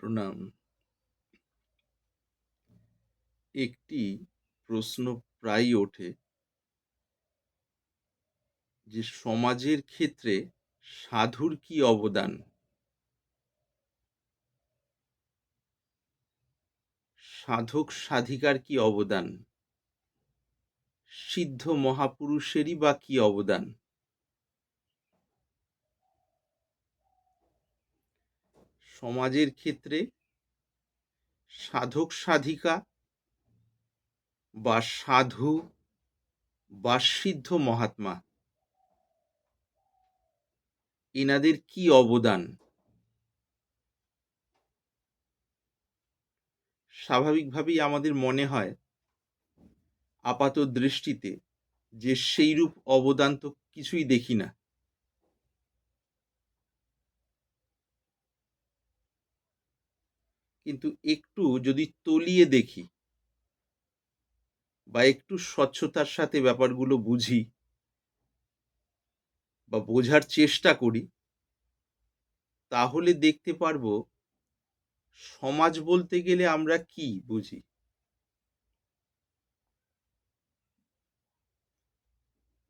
প্রণাম। একটি প্রশ্ন প্রায়ই ওঠে যে, সমাজের ক্ষেত্রে সাধুর কি অবদান? সাধক সাধিকার কি অবদান? সিদ্ধ মহাপুরুষেরই বা কি অবদান? সমাজের ক্ষেত্রে সাধক সাধিকা বা সাধু বা সিদ্ধ মহাত্মা এনাদের কি অবদান? স্বাভাবিকভাবেই আমাদের মনে হয় আপাত দৃষ্টিতে যে সেইরূপ অবদান তো কিছুই দেখি না। কিন্তু একটু যদি তলিয়ে দেখি বা একটু স্বচ্ছতার সাথে ব্যাপারগুলো বুঝি বা বোঝার চেষ্টা করি, তাহলে দেখতে পারব সমাজ বলতে গেলে আমরা কি বুঝি?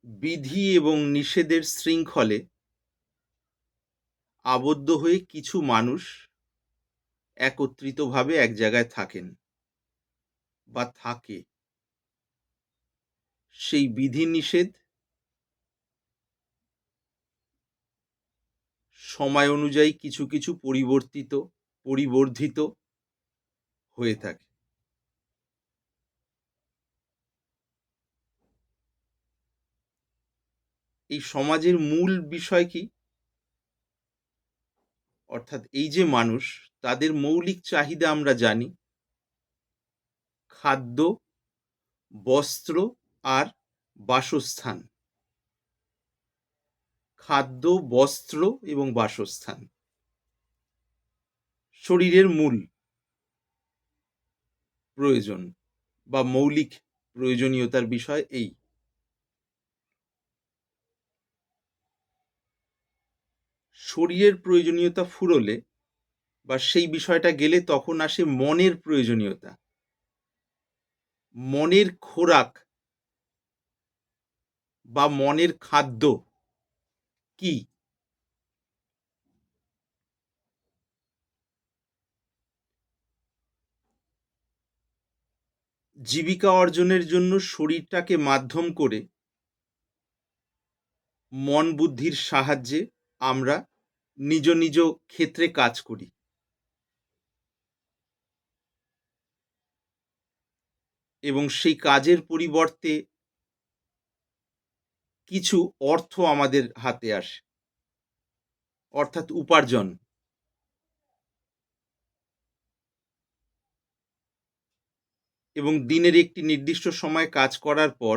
বিধি এবং নিষেধের শৃঙ্খলে আবদ্ধ হয়ে কিছু মানুষ একত্রিতভাবে এক জায়গায় থাকেন বা থাকে। সেই বিধি নিষেধ সময় অনুযায়ী কিছু কিছু পরিবর্তিত, পরিবর্ধিত হয়ে থাকে। এই সমাজের মূল বিষয় কি? অর্থাৎ এই যে মানুষ তাদের মৌলিক চাহিদা আমরা জানি। খাদ্য, বস্ত্র আর বাসস্থান। খাদ্য, বস্ত্র এবং বাসস্থান। শরীরের মূল প্রয়োজন বা মৌলিক প্রয়োজনীয়তার বিষয় এই। শরীরের প্রয়োজনীয়তা ফুরলে বা সেই বিষয়টা গেলে তখন আসে মনের প্রয়োজনীয়তা। মনের খোরাক বা মনের খাদ্য কি? জীবিকা অর্জনের জন্য শরীরটাকে মাধ্যম করে মন বুদ্ধির সাহায্যে আমরা নিজ নিজ ক্ষেত্রে কাজ করি। এবং সেই কাজের পরিবর্তে কিছু অর্থ আমাদের হাতে আসে। অর্থাৎ উপার্জন। এবং দিনের একটি নির্দিষ্ট সময় কাজ করার পর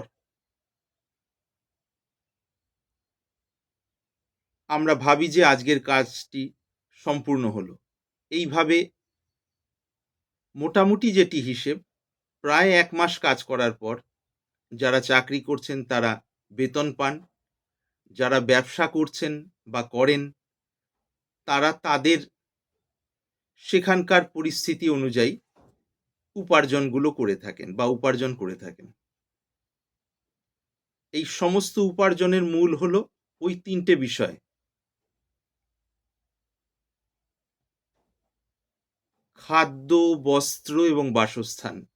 আমরা ভাবি যে আজকের কাজটি সম্পূর্ণ হলো। এইভাবে মোটামুটি যেটি হিসেব প্রায় এক মাস কাজ করার পর যারা চাকরি করছেন তারা বেতন পান, যারা ব্যবসা করছেন বা করেন, তারা তাদের সেখানকার পরিস্থিতি অনুযায়ী উপার্জনগুলো করে থাকেন বা উপার্জন করে থাকেন। এই সমস্ত উপার্জনের মূল হলো ওই তিনটে বিষয়। খাদ্য, বস্ত্র এবং বাসস্থান।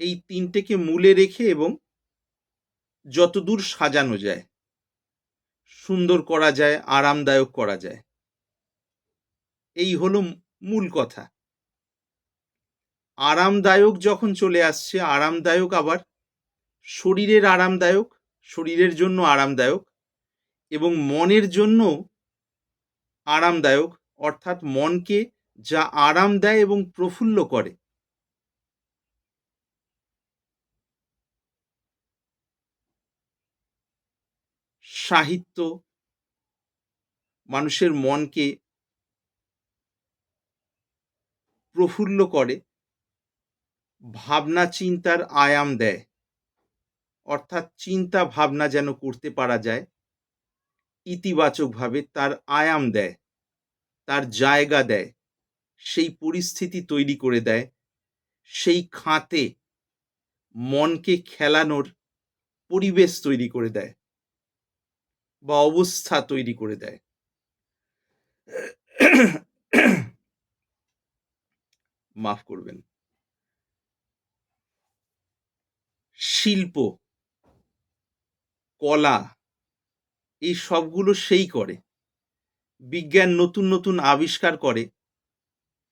এই তিনটেকে মূলে রেখে এবং যতদূর সাজানো যায়, সুন্দর করা যায়, আরামদায়ক করা যায়। এই হলো মূল কথা। আরামদায়ক যখন চলে আসছে, আরামদায়ক আবার শরীরের আরামদায়ক, শরীরের জন্য আরামদায়ক এবং মনের জন্য আরামদায়ক, অর্থাৎ মনকে যা আরাম দেয় এবং প্রফুল্ল করে। সাহিত্য মানুষের মনকে প্রফুল্ল করে ভাবনা চিন্তার আয়াম দেয়। অর্থাৎ চিন্তা ভাবনা যেন করতে পারা যায়, ইতিবাচকভাবে তার আয়াম দেয়, তার জায়গা দেয়, সেই পরিস্থিতি তৈরি করে দেয়, সেই খাতে মনকে খেলানোর পরিবেশ তৈরি করে দেয়। বা অবস্থা তৈরি করে দেয়। মাফ করবেন। শিল্প, কলা, এই সবগুলো সেই করে। বিজ্ঞান নতুন নতুন আবিষ্কার করে,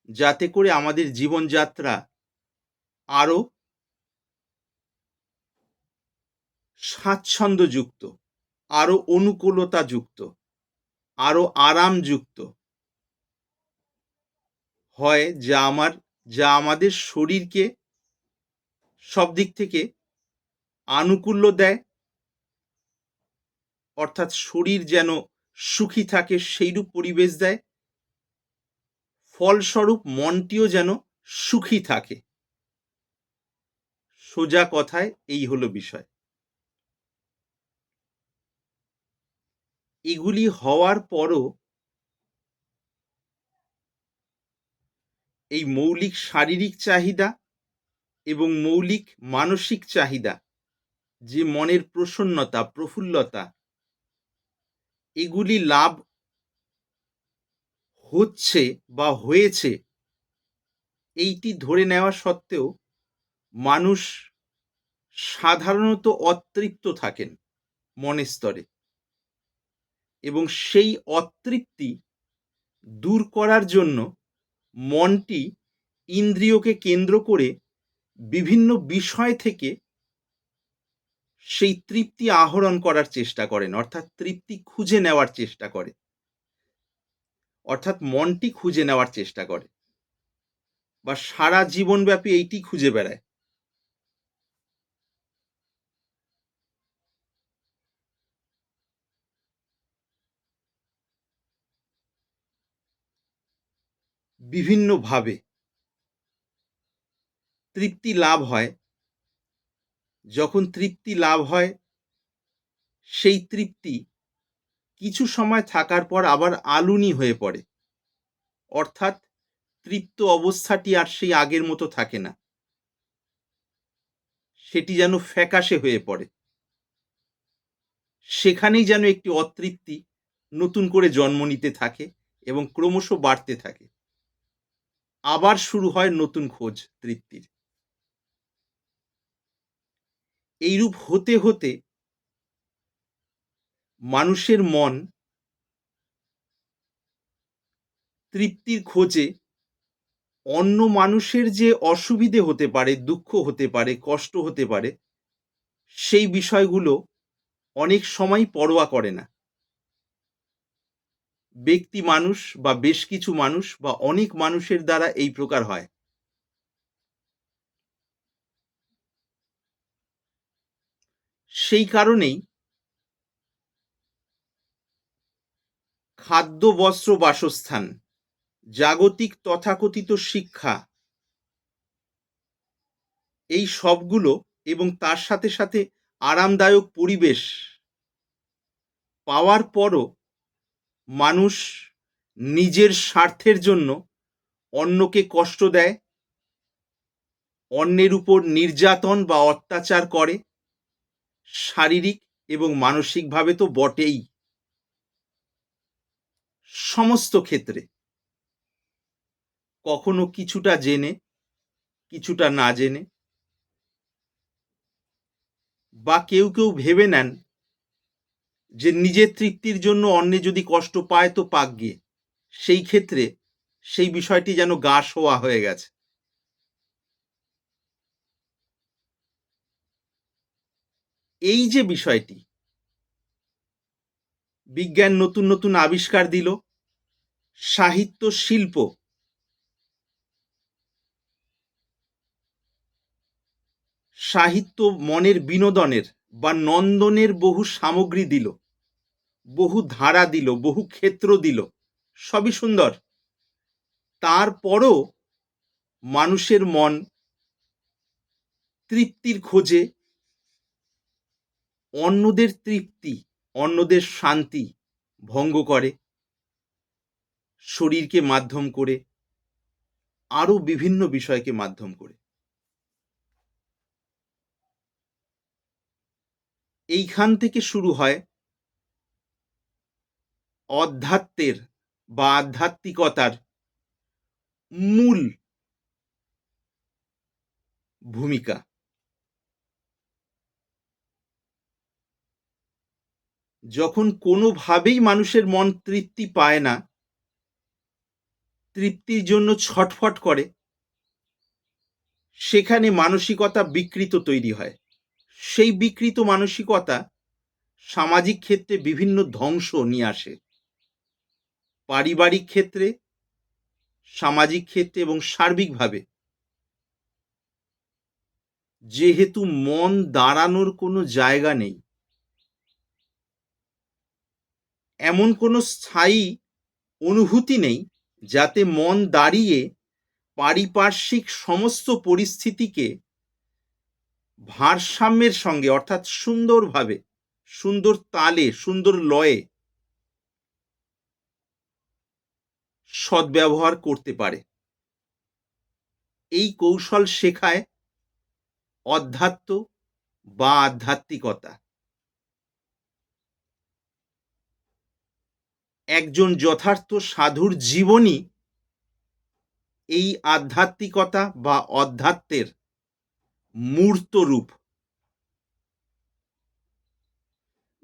যাতে করে আমাদের জীবনযাত্রা আরও স্বাচ্ছন্দ্যযুক্ত আরও অনুকূলতাযুক্ত, আরও আরামযুক্ত হয় যা আমার, যা আমাদের শরীরকে সব দিক থেকে আনুকূল্য দেয়। অর্থাৎ শরীর যেন সুখী থাকে সেইরূপ পরিবেশ দেয়। ফলস্বরূপ মনটিও যেন সুখী থাকে। সোজা কথায় এই হলো বিষয়। এগুলি হওয়ার পরও এই মৌলিক শারীরিক চাহিদা এবং মৌলিক মানসিক চাহিদা, যে মনের প্রসন্নতা, প্রফুল্লতা, এগুলি লাভ হচ্ছে বা হয়েছে, এইটি ধরে নেওয়া সত্ত্বেও মানুষ সাধারণত অতৃপ্ত থাকেন মনের স্তরে। এবং সেই অতৃপ্তি দূর করার জন্য মনটি ইন্দ্রিয়কে কেন্দ্র করে বিভিন্ন বিষয় থেকে সেই তৃপ্তি আহরণ করার চেষ্টা করেন, অর্থাৎ তৃপ্তি খুঁজে নেওয়ার চেষ্টা করে। অর্থাৎ মনটি খুঁজে নেওয়ার চেষ্টা করে। বা সারা জীবনব্যাপী এইটি খুঁজে বেড়ায়। বিভিন্নভাবে তৃপ্তি লাভ হয়। যখন তৃপ্তি লাভ হয়, সেই তৃপ্তি কিছু সময় থাকার পর আবার আলুনি হয়ে পড়ে। অর্থাৎ তৃপ্ত অবস্থাটি আর সেই আগের মতো থাকে না। সেটি যেন ফ্যাকাশে হয়ে পড়ে। সেখানেই যেন একটি অতৃপ্তি নতুন করে জন্ম নিতে থাকে এবং ক্রমশ বাড়তে থাকে। আবার শুরু হয় নতুন খোঁজ, তৃপ্তির। এইরূপ হতে হতে মানুষের মন তৃপ্তির খোঁজে অন্য মানুষের যে অসুবিধে হতে পারে, দুঃখ হতে পারে, কষ্ট হতে পারে, সেই বিষয়গুলো অনেক সময় পরোয়া করে না। ব্যক্তি মানুষ বা বেশ কিছু মানুষ বা অনেক মানুষের দ্বারা এই প্রকার হয়। সেই কারণেই খাদ্য, বস্ত্র, বাসস্থান, জাগতিক তথাকথিত শিক্ষা এই সবগুলো এবং তার সাথে সাথে আরামদায়ক পরিবেশ পাওয়ার পরও মানুষ নিজের স্বার্থের জন্য অন্যকে কষ্ট দেয়, অন্যের উপর নির্যাতন বা অত্যাচার করে, শারীরিক এবং মানসিকভাবে তো বটেই। সমস্ত ক্ষেত্রে। কখনো কিছুটা জেনে, কিছুটা না জেনে, বা কেউ কেউ ভেবে নেন যে নিজের তৃপ্তির জন্য অন্যে যদি কষ্ট পায় তো পাক গিয়ে। সেই ক্ষেত্রে সেই বিষয়টি যেন গা শোয়া হয়ে গেছে। এই যে বিষয়টি, বিজ্ঞান নতুন নতুন আবিষ্কার দিল, সাহিত্য শিল্প সাহিত্য মনের বিনোদনের বা নন্দনের বহু সামগ্রী দিল। বহু ধারা দিল, বহু ক্ষেত্র দিল। সবই সুন্দর। তারপরও মানুষের মন তৃপ্তির খোঁজে, অন্যদের তৃপ্তি, অন্যদের শান্তি ভঙ্গ করে, শরীরকে মাধ্যম করে আরও বিভিন্ন বিষয়কে মাধ্যম করে। এইখান থেকে শুরু হয় অধ্যাত্মের বা আধ্যাত্মিকতার মূল ভূমিকা। যখন কোনোভাবেই মানুষের মন তৃপ্তি পায় না, তৃপ্তির জন্য ছটফট করে, সেখানে মানসিকতা বিকৃত তৈরি হয়। সেই বিকৃত মানসিকতা সামাজিক ক্ষেত্রে বিভিন্ন ধ্বংস নিয়ে আসে। পারিবারিক ক্ষেত্রে, সামাজিক ক্ষেত্রে এবং সার্বিকভাবে যেহেতু মন দাঁড়ানোর কোনো জায়গা নেই, এমন কোনো স্থায়ী অনুভূতি নেই যাতে মন দাঁড়িয়ে পারিপার্শ্বিক সমস্ত পরিস্থিতিকে ভারসাম্যের সঙ্গে, অর্থাৎ সুন্দরভাবে, সুন্দর তালে, সুন্দর লয়ে সদ্ব্যবহার করতে পারে। এই কৌশল শেখায় অধ্যাত্ম বা আধ্যাত্মিকতা। একজন যথার্থ সাধুর জীবনী এই আধ্যাত্মিকতা বা অধ্যাত্মের মূর্ত রূপ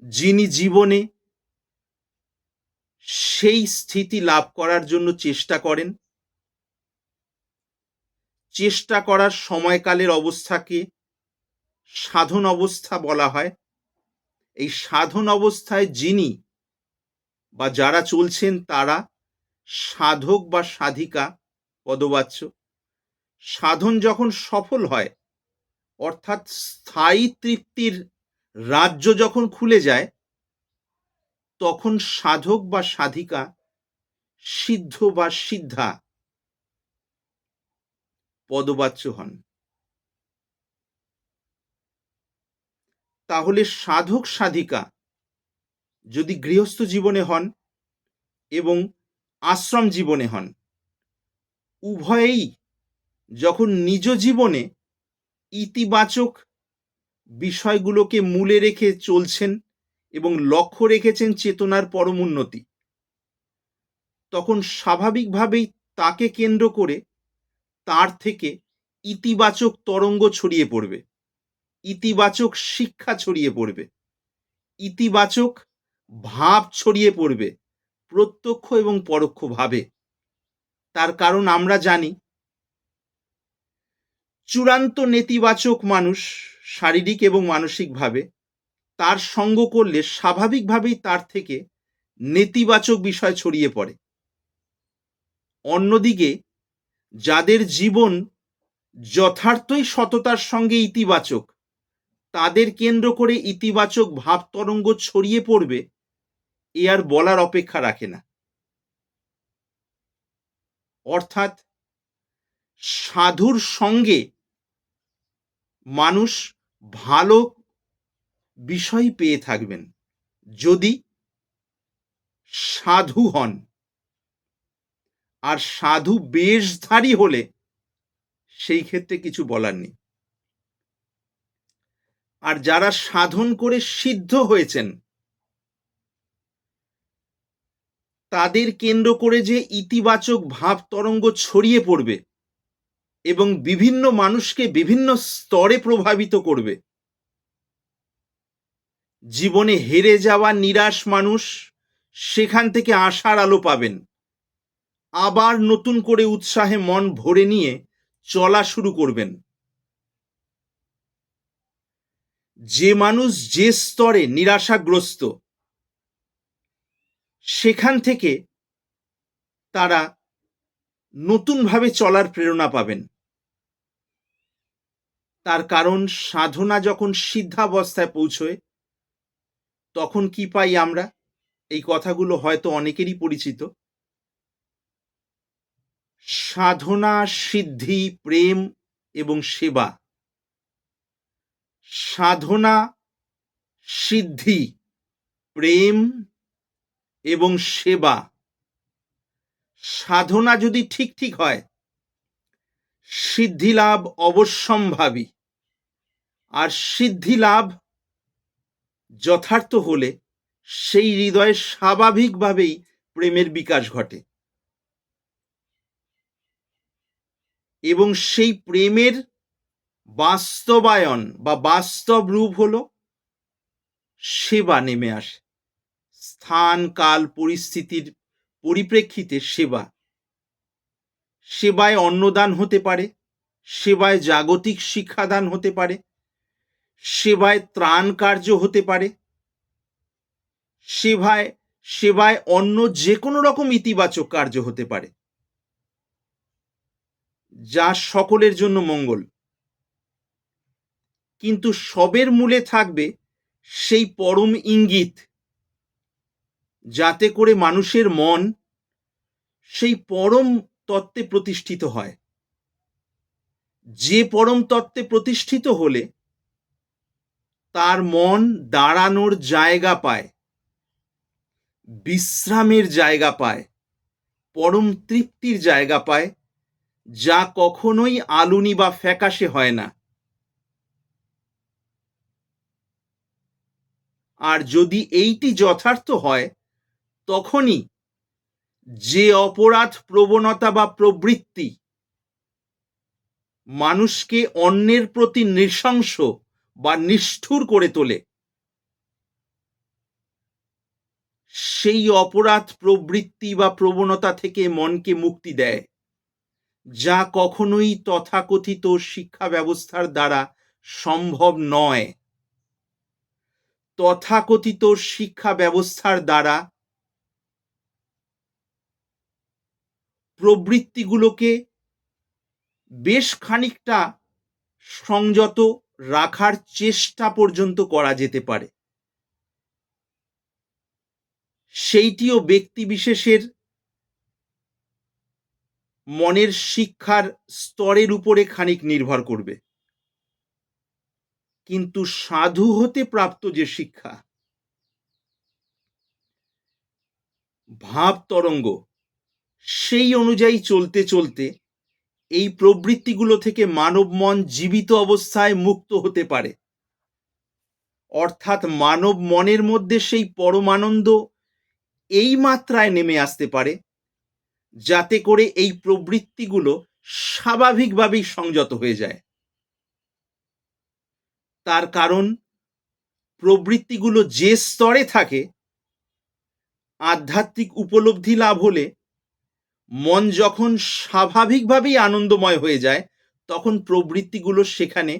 যিনি জীবনে সেই স্থিতি লাভ করার জন্য চেষ্টা করেন। চেষ্টা করার সময়কালের অবস্থাকে সাধন অবস্থা বলা হয়। এই সাধন অবস্থায় যিনি বা যারা চলছেন তারা সাধক বা সাধিকা পদবাচ্য। সাধন যখন সফল হয়, অর্থাৎ স্থায়ী তৃপ্তির রাজ্য যখন খুলে যায় তখন সাধক বা সাধিকা, সিদ্ধ বা সিদ্ধা পদবাচ্য হন। তাহলে সাধক সাধিকা যদি গৃহস্থ জীবনে হন এবং আশ্রম জীবনে হন, উভয়েই যখন নিজ জীবনে ইতিবাচক বিষয়গুলোকে মূলে রেখে চলছেন এবং লক্ষ্য রেখেছেন চেতনার পরমোন্নতি তখন স্বাভাবিকভাবেই তাকে কেন্দ্র করে তার থেকে ইতিবাচক তরঙ্গ ছড়িয়ে পড়বে। ইতিবাচক শিক্ষা ছড়িয়ে পড়বে। ইতিবাচক ভাব ছড়িয়ে পড়বে প্রত্যক্ষ এবং পরোক্ষভাবে। তার কারণ আমরা জানি, চূড়ান্ত নেতিবাচক মানুষ শারীরিক এবং মানসিকভাবে তার সঙ্গ করলে স্বাভাবিকভাবেই তার থেকে নেতিবাচক বিষয় ছড়িয়ে পড়ে। অন্যদিকে, যাদের জীবন যথার্থই সততার সঙ্গে ইতিবাচক, তাদের কেন্দ্র করে ইতিবাচক ভাব তরঙ্গ ছড়িয়ে পড়বে, এ আর বলার অপেক্ষা রাখে না। অর্থাৎ, সাধুর সঙ্গে মানুষ ভালো বিষয় পেয়ে থাকবেন। যদি সাধু হন আর সাধু বেশধারী হলে সেই ক্ষেত্রে কিছু বলার নেই। আর যারা সাধন করে সিদ্ধ হয়েছেন, তাদের কেন্দ্র করে যে ইতিবাচক ভাব তরঙ্গ ছড়িয়ে পড়বে এবং বিভিন্ন মানুষকে বিভিন্ন স্তরে প্রভাবিত করবে জীবনে হেরে যাওয়া নিরাশ মানুষ সেখান থেকে আশার আলো পাবেন। আবার নতুন করে উৎসাহে মন ভরে নিয়ে চলা শুরু করবেন। যে মানুষ যে স্তরে নিরাশাগ্রস্ত, সেখান থেকে তারা নতুনভাবে চলার প্রেরণা পাবেন। তার কারণ সাধনা যখন সিদ্ধাবস্থায় পৌঁছয় তখন কি পাই আমরা? এই কথাগুলো হয়তো অনেকেরই পরিচিত। সাধনা, সিদ্ধি, প্রেম এবং সেবা। সাধনা, সিদ্ধি, প্রেম এবং সেবা। সাধনা যদি ঠিক ঠিক হয় সিদ্ধিলাভ অবশ্যম্ভাবী। আর সিদ্ধিলাভ যথার্থ হলে সেই হৃদয়ে স্বাভাবিকভাবেই প্রেমের বিকাশ ঘটে। এবং সেই প্রেমের বাস্তবায়ন বা বাস্তব রূপ হল সেবা নেমে আসে। স্থান, কাল, পরিস্থিতির পরিপ্রেক্ষিতে সেবা। সেবায় অন্নদান হতে পারে, সেবায় জাগতিক শিক্ষাদান হতে পারে সেবায় ত্রাণ কার্য হতে পারে। সেবায় সেবায় অন্য যে কোনো রকম ইতিবাচক কার্য হতে পারে। যা সকলের জন্য মঙ্গল। কিন্তু সবের মূলে থাকবে সেই পরম ইঙ্গিত। যাতে করে মানুষের মন সেই পরম তত্ত্বে প্রতিষ্ঠিত হয়। যে পরম তত্ত্বে প্রতিষ্ঠিত হলে তার মন দাঁড়ানোর জায়গা পায়, বিশ্রামের জায়গা পায়, পরম তৃপ্তির জায়গা পায়, যা কখনোই আলুনি বা ফ্যাকাশে হয় না। আর যদি এইটি যথার্থ হয়, তখনই যে অপরাধ প্রবণতা বা প্রবৃত্তি মানুষকে অন্যের প্রতি নৃশংস বা নিষ্ঠুর করে তোলে। সেই অপরাধ প্রবৃত্তি বা প্রবণতা থেকে মনকে মুক্তি দেয়, যা কখনোই তথাকথিত শিক্ষা ব্যবস্থার দ্বারা সম্ভব নয়। তথাকথিত শিক্ষা ব্যবস্থার দ্বারা প্রবৃত্তিগুলোকে বেশ খানিকটা সংযত রাখার চেষ্টা পর্যন্ত করা যেতে পারে। সেইটিও ব্যক্তি বিশেষের মনের শিক্ষার স্তরের উপরে খানিক নির্ভর করবে। কিন্তু সাধু হতে প্রাপ্ত যে শিক্ষা, ভাব তরঙ্গ, সেই অনুযায়ী চলতে চলতে এই প্রবৃত্তিগুলো থেকে মানব মন জীবিত অবস্থায় মুক্ত হতে পারে। অর্থাৎ মানব মনের মধ্যে সেই পরমানন্দ এই মাত্রায় নেমে আসতে পারে, যাতে করে এই প্রবৃত্তিগুলো স্বাভাবিকভাবেই সংযত হয়ে যায়। তার কারণ, প্রবৃত্তিগুলো যে স্তরে থাকে, আধ্যাত্মিক উপলব্ধি লাভ হলে মন যখন স্বাভাবিকভাবেই আনন্দময় হয়ে যায়, তখন প্রবৃত্তিগুলো সেখানে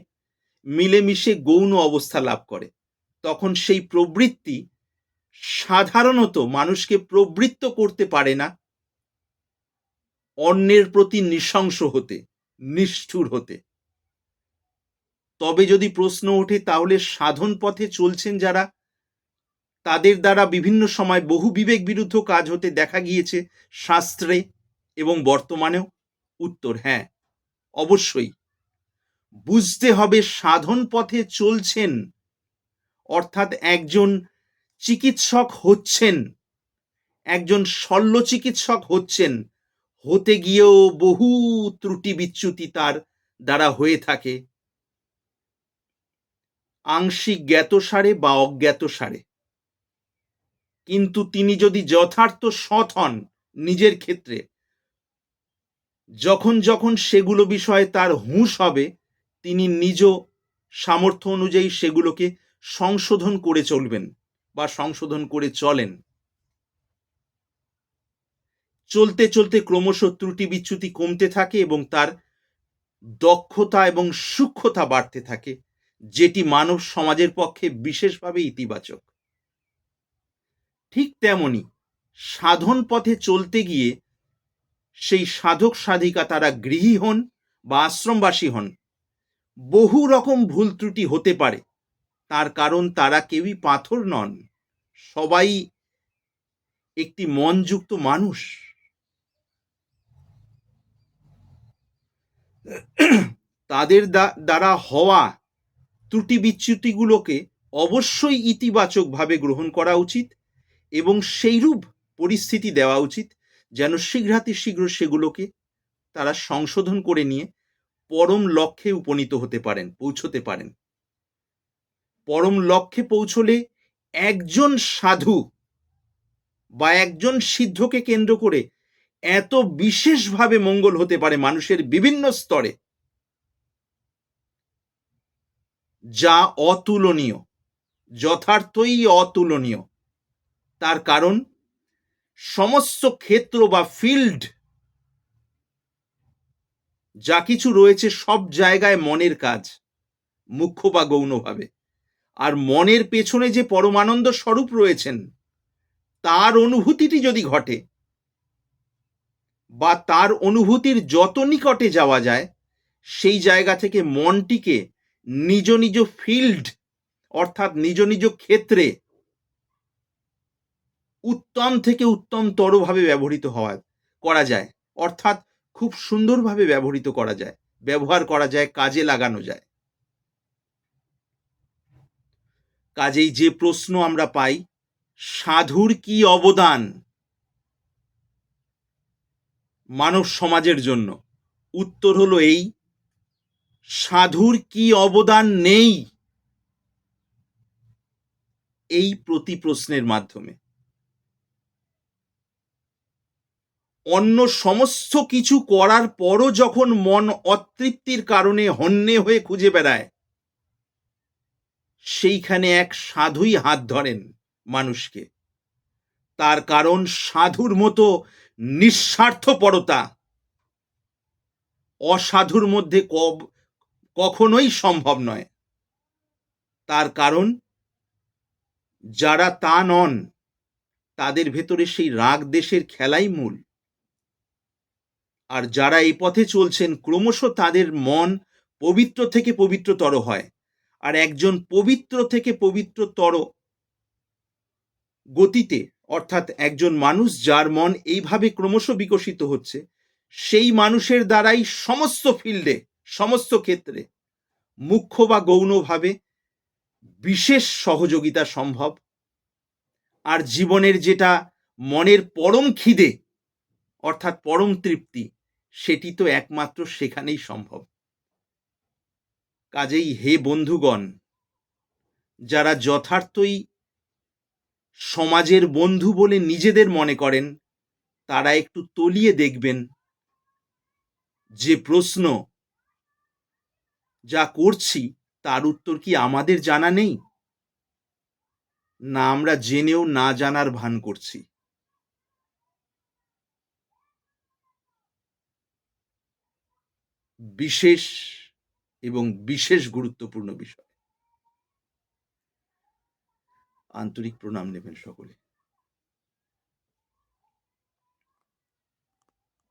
মিলেমিশে গৌণ অবস্থা লাভ করে। তখন সেই প্রবৃত্তি সাধারণত মানুষকে প্রবৃত্ত করতে পারে না, অন্যের প্রতি নৃশংস হতে, নিষ্ঠুর হতে। তবে যদি প্রশ্ন ওঠে, তাহলে সাধন পথে চলছেন যারা, তাদের দ্বারা বিভিন্ন সময় বহু বিবেক বিরুদ্ধ কাজ হতে দেখা গিয়েছে, শাস্ত্রে এবং বর্তমানেও উত্তর হ্যাঁ অবশ্যই। বুঝতে হবে সাধন পথে চলছেন, অর্থাৎ একজন চিকিৎসক হচ্ছেন, একজন শল্য চিকিৎসক হচ্ছেন, হতে গিয়েও বহু ত্রুটি বিচ্যুতি তার দ্বারা হয়ে থাকে। আংশিক জ্ঞাতসারে বা অজ্ঞাতসারে কিন্তু তিনি যদি যথার্থ সৎ হন নিজের ক্ষেত্রে যখন যখন সেগুলো বিষয়ে তার হুঁশ হবে, তিনি নিজ সামর্থ্য অনুযায়ী সেগুলোকে সংশোধন করে চলবেন বা সংশোধন করে চলেন। চলতে চলতে ক্রমশ ত্রুটি বিচ্যুতি কমতে থাকে এবং তার দক্ষতা এবং সূক্ষ্মতা বাড়তে থাকে, যেটি মানব সমাজের পক্ষে বিশেষভাবে ইতিবাচক। ঠিক তেমনি সাধন পথে চলতে গিয়ে সেই সাধক সাধিকা তারা গৃহী হন বা আশ্রমবাসী হন। বহু রকম ভুল ত্রুটি হতে পারে। তার কারণ তারা কেউই পাথর নন। সবাই একটি মনযুক্ত মানুষ। তাদের দ্বারা হওয়া ত্রুটি বিচ্যুতিগুলোকে অবশ্যই ইতিবাচকভাবে গ্রহণ করা উচিত এবং সেইরূপ পরিস্থিতি দেওয়া উচিত। যেন শীঘ্রাতি শীঘ্র সেগুলোকে তারা সংশোধন করে নিয়ে পরম লক্ষ্যে উপনীত হতে পারেন, পৌঁছতে পারেন। পরম লক্ষ্যে পৌঁছলে একজন সাধু বা একজন সিদ্ধকে কেন্দ্র করে এত বিশেষভাবে মঙ্গল হতে পারে মানুষের বিভিন্ন স্তরে, যা অতুলনীয়, যথার্থই অতুলনীয়। তার কারণ সমস্ত ক্ষেত্র বা ফিল্ড যা কিছু রয়েছে সব জায়গায় মনের কাজ, মুখ্য বা গৌণভাবে। আর মনের পেছনে যে পরমানন্দ স্বরূপ রয়েছেন, তার অনুভূতিটি যদি ঘটে বা তার অনুভূতির যত নিকটে যাওয়া যায়, সেই জায়গা থেকে মনটিকে নিজ নিজ ফিল্ড অর্থাৎ নিজ নিজ ক্ষেত্রে উত্তম থেকে উত্তমতরভাবে ব্যবহৃত হওয়া, করা যায়। অর্থাৎ খুব সুন্দরভাবে ব্যবহৃত করা যায়। ব্যবহার করা যায়, কাজে লাগানো যায়। কাজেই যে প্রশ্ন আমরা পাই, সাধুর কি অবদান? মানব সমাজের জন্য। উত্তর হলো এই, সাধুর কি অবদান নেই? এই প্রতি প্রশ্নের মাধ্যমে। অন্য সমস্ত কিছু করার পরও যখন মন অতৃপ্তির কারণে হন্যে হয়ে খুঁজে বেড়ায়, সেইখানে এক সাধুই হাত ধরেন মানুষকে। তার কারণ সাধুর মতো নিঃস্বার্থপরতা। অসাধুর মধ্যে কব, কখনোই সম্ভব নয়। তার কারণ, যারা তা নন, তাদের ভেতরে সেই রাগ দেশের খেলাই মূল। আর যারা এই পথে চলছেন, ক্রমশ তাদের মন পবিত্র থেকে পবিত্রতর হয়। আর একজন পবিত্র থেকে পবিত্রতর গতিতে, অর্থাৎ একজন মানুষ যার মন এইভাবে ক্রমশ বিকশিত হচ্ছে, সেই মানুষের দ্বারাই সমস্ত ফিল্ডে, সমস্ত ক্ষেত্রে মুখ্য বা গৌণভাবে বিশেষ সহযোগিতা সম্ভব। আর জীবনের যেটা মনের পরম খিদে, অর্থাৎ পরম তৃপ্তি সেটি তো একমাত্র সেখানেই সম্ভব। কাজেই হে বন্ধুগণ, যারা যথার্থই সমাজের বন্ধু বলে নিজেদের মনে করেন, তারা একটু তলিয়ে দেখবেন যে প্রশ্ন, যা করছি, তার উত্তর কি আমাদের জানা নেই? না আমরা জেনেও না জানার ভান করছি। বিশেষ এবং বিশেষ গুরুত্বপূর্ণ বিষয়। আন্তরিক প্রণাম নেবেন সকলে।